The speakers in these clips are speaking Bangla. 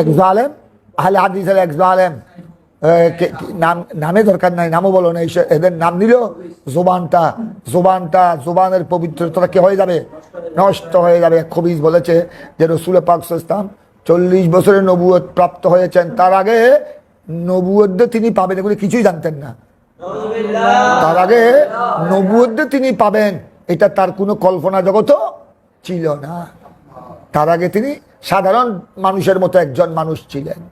এক জালেম, আহলে হাদিসের এক জালেম নাম, নামে দরকার নাই, নামও বলো না এদের নাম নিল জোবানটা জোবানটা, জোবানের পবিত্রতা কি হয়ে যাবে? নষ্ট হয়ে যাবে। খবিজ বলেছে যে রসুল পাক ইসলাম চল্লিশ বছরের নবুয়ত প্রাপ্ত হয়েছেন। তার আগে নবুয়ত তিনি পাবেন, এগুলি কিছুই জানতেন না। তার আগে নবুয়ত তিনি পাবেন। এটা তার কোনো কল্পনা জগত ছিল না। তার আগে তিনি সাধারণ মানুষের মতো একজন মানুষ ছিলেন।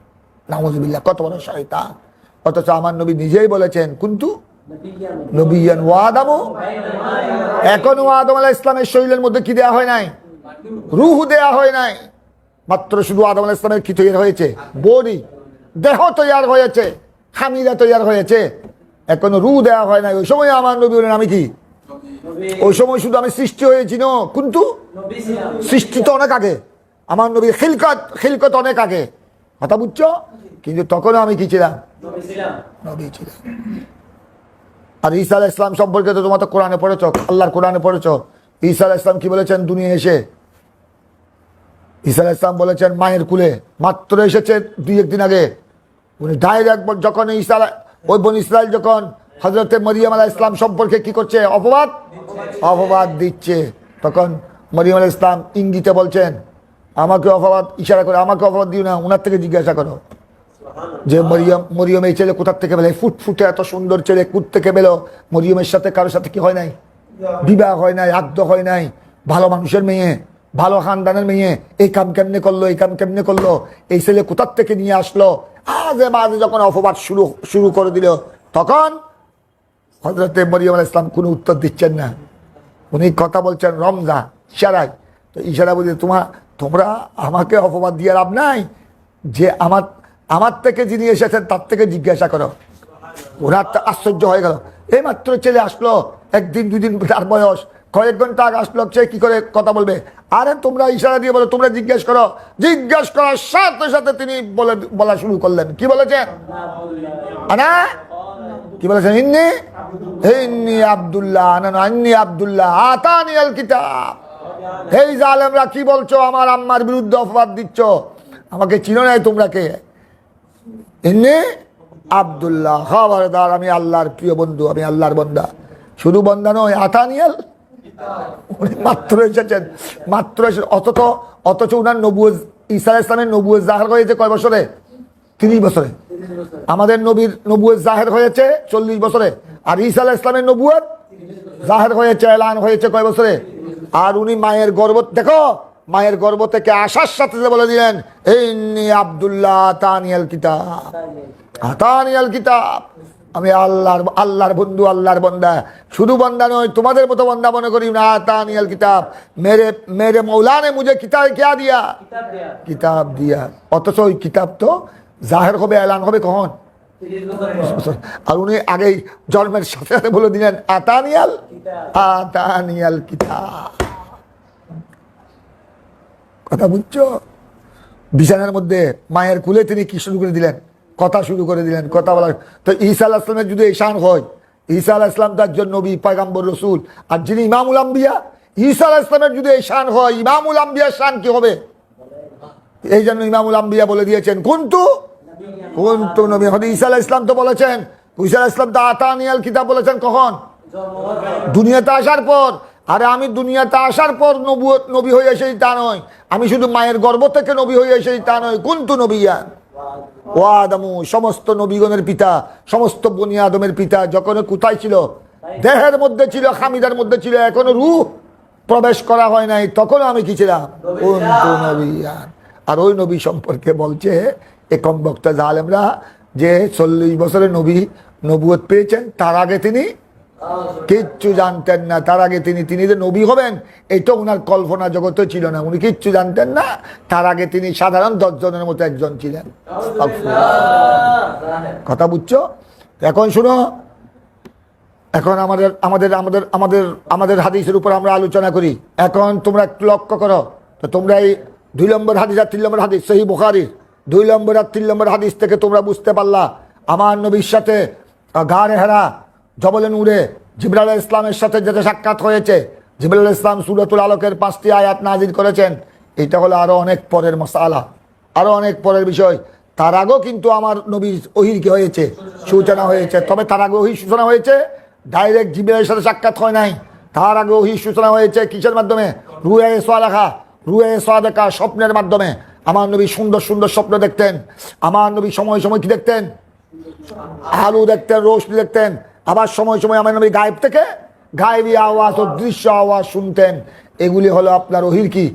নামজবিল্লা কত বড় শয়তান। অথচ আমার নবী নিজেই বলেছেন, কিন্তু? নবীন ওয়াদামো এখনও আদম আলাহ ইসলামের শরীরের মধ্যে কি দেয়া হয় নাই? রুহ দেয়া হয় নাই। মাত্র শুধু আদম আলাহ ইসলামের কি তৈরি হয়েছে? বডি। দেহ তৈয়ার হয়েছে। খামিরা তৈয়ার হয়েছে। এখনও রু দেয়া হয় নাই। ওই সময় আমার নবী বলেন, আমি কি ওই সময় শুধু আমি সৃষ্টি হয়েছি, ন। কিন্তু সৃষ্টি তো অনেক আগে। আমার নবীর খিলকত খিলকত অনেক আগে। কথা বুঝছ? কিন্তু তখনও আমি কি ছিলাম? আর ঈসা ইসলাম সম্পর্কে তো তোমার তো কোরআনে পড়েছ, আল্লাহর কোরআনে পড়েছ। ঈসা আলাহ ইসলাম কি বলেছেন? দুনিয়া এসে। ঈসা ইসলাম বলেছেন, মায়ের কুলে মাত্র এসেছে দুই একদিন আগে। উনি ডাইরেক্ট যখন ঈসা ওই বোন ইসরায়েল যখন হজরতে মরিয়াম আলাহ ইসলাম সম্পর্কে কি করছে? অপবাদ? অপবাদ দিচ্ছে। তখন মরিয়াম আলাহ ইসলাম ইঙ্গিতে বলছেন, আমাকে অপবাদ, ইশারা করে আমাকে অপবাদ দিও না ওনার থেকে জিজ্ঞাসা করো। যে মরিয়ম মরিয়ম এই ছেলে কোথার থেকে পেলে? ফুটফুটে এত সুন্দর ছেলে কুট থেকে পেল। মরিয়মের সাথে কারোর সাথে কি হয় নাই? বিবাহ হয় নাই আগ্ধ হয় নাই। ভালো মানুষের মেয়ে, ভালো খানদানের মেয়ে, এই কাম কেমনে করল, এই কাম কেমনে করল? এই ছেলে কোথার থেকে নিয়ে আসলো? আজে মাঝে যখন অপবাদ শুরু শুরু করে দিল, তখন হজরতে মরিয়ম আলাহ ইসলাম কোনো উত্তর দিচ্ছেন না। উনি কথা বলছেন রমজা ইশারায়। তো ইশারা বলছে তোমার তোমরা আমাকে অপবাদ দিয়ে লাভ নাই। যে আমার আমার থেকে যিনি এসেছেন, তার থেকে জিজ্ঞাসা করো। ওনার তো আশ্চর্য হয়ে গেল। এই মাত্র ছেলে আসলো, একদিন, দুদিন তার বয়স, কয়েক ঘণ্টা আগে আসলো, সে কী করে কথা বলবে? আরে, তোমরা ইশারা দিয়ে বলো, তোমরা জিজ্ঞেস করো। জিজ্ঞেস করার সাথে সাথে তিনি বলে, বলা শুরু করলেন। কি বলেছেন আনা? কি বলেছেন ইন্নি? ইন্নি আব্দুল্লাহ না না ইন্নি আব্দুল্লাহ, আতানি আল কিতাব। এই জালেমরা, কি বলছো? আমার আম্মার বিরুদ্ধে অপবাদ দিচ্ছ। আমাকে চিনো নাই তোমরা কে? ইন্নি আব্দুল্লাহ, খবরদার, আমি আল্লাহর প্রিয় বন্ধু, আমি আল্লাহর বন্দা। শুধু বন্দা নয় আতানিয়াল উনি মাত্র এসেছেন। মাত্র এসে অথচ অথচ উনার নবুয় ঈসা ইসলামের নবুয় জাহার হয়েছে কয় বছরে? তিরিশ বছরে। আমাদের নবীর নবুয়ের জাহের হয়েছে চল্লিশ বছরে। আর ঈসা আলাহ ইসলামের নবুয়ের জাহের হয়েছে এলান হয়েছে কয় বছরে? আর উনি মায়ের গর্ব দেখো মায়ের গর্ব থেকে আসার সাথে বলে দিলেন এই আবদুল্লাহ তানিয়াল কিতাব। আতানিয়াল কিতাব। আমি আল্লাহর আল্লাহর বন্ধু আল্লাহর বন্দা। শুধু বন্দা নয় তোমাদের মতো বন্দা মনে করি না তানিয়াল কিতাব। মেরে মেরে মৌলানে মুজে কিতাব কে দিয়া। কিতাব দিয়া। অথচ ওই কিতাব তো জাহের হবে, এলান হবে, কখন? আর উনি আগেই জন্মের সাথে সাথে বলে দিলেন, আতানিয়াল আতানিয়াল কিতা কথা বুঝছ? বিছানার মধ্যে মায়ের কুলে তিনি কি শুরু করে দিলেন? কথা শুরু করে দিলেন, কথা বলার। তো ঈসা আল্লাহ ইসলামের যদি ঈশান হয়, ঈসা আল্লাহ ইসলাম তার জন্য নবী, পয়গাম্বর, রসুল। আর যিনি ইমামুল আম্বিয়া, ঈসা আল্লাহ ইসলামের যদি ঈশান হয়, ইমামুল আম্বিয়ার শান কি হবে? এই জন্য ইমামুল আম্বিয়া বলে দিয়েছেন, কিন্তু ইসলাম তো বলেছেন ইসলাম কিতাব বলেছেন কখন? দুনিয়াতে আসার পর। আরে আমি দুনিয়াতে আসার পর নবী হয়ে এসেই তা নয়। আমি শুধু মায়ের গর্ভ থেকে নবী হয়ে এসেই তা নয়। কুন্তু নবিয়ান ও আদমু, সমস্ত নবীগণের পিতা, সমস্ত বনি আদমের পিতা যখন কোথায় ছিল? দেহের মধ্যে ছিল, খামিদার মধ্যে ছিল, এখনও রূহ প্রবেশ করা হয় নাই, তখনও আমি কি ছিলাম? আর ওই নবী সম্পর্কে বলছে একম বক্তা জালেমরা যে চল্লিশ বছরের নবী নবুয়ত পেয়েছেন তার আগে তিনি কিচ্ছু জানতেন না। তার আগে তিনি তিনি যে নবী হবেন এটা ওনার কল্পনা জগতে ছিল না। উনি কিচ্ছু জানতেন না। তার আগে তিনি সাধারণ দশজনের মতো একজন ছিলেন। কথা বুঝছ? এখন শুনো এখন আমাদের আমাদের আমাদের আমাদের আমাদের হাদিসের উপর আমরা আলোচনা করি। এখন তোমরা একটু লক্ষ্য করো তো তোমরা এই দুই নম্বর হাদিস আর তিন নম্বর হাদিস সেই বুখারির। দুই নম্বর আর তিন নম্বর হাদিস থেকে তোমরা বুঝতে পারলা। আমার নবীর সাথে গাড়ে হেরা, জবলে নূরে জিবরাল ইসলামের সাথে যেটা সাক্ষাৎ হয়েছে। জিবরাল ইসলাম সুরতুল আলোকের পাঁচটি আয়াত নাজির করেছেন। এটা হলো আরও অনেক পরের মশালা, আরও অনেক পরের বিষয়। তার আগেও কিন্তু আমার নবীর ওহির কি হয়েছে? সূচনা হয়েছে। তবে তার আগে ওহির সূচনা হয়েছে। ডাইরেক্ট জিবিরের সাথে সাক্ষাৎ হয় নাই। তার আগে ওহির সূচনা হয়েছে কিসের মাধ্যমে? রুয়ে সোয়া দেখা রুয়ে সোয়া দেখা স্বপ্নের মাধ্যমে। আমার নবী সুন্দর সুন্দর স্বপ্ন দেখতেন। আমার নবী সময় সময় কি দেখতেন? আলু দেখতেন, রোশনি দেখতেন। আবার সময় সময় আমার নবী গায়েব থেকে গায়েবী আওয়াজ ও দৃশ্য আওয়াজ শুনতেন। এগুলি হলো আপনার অহির কি?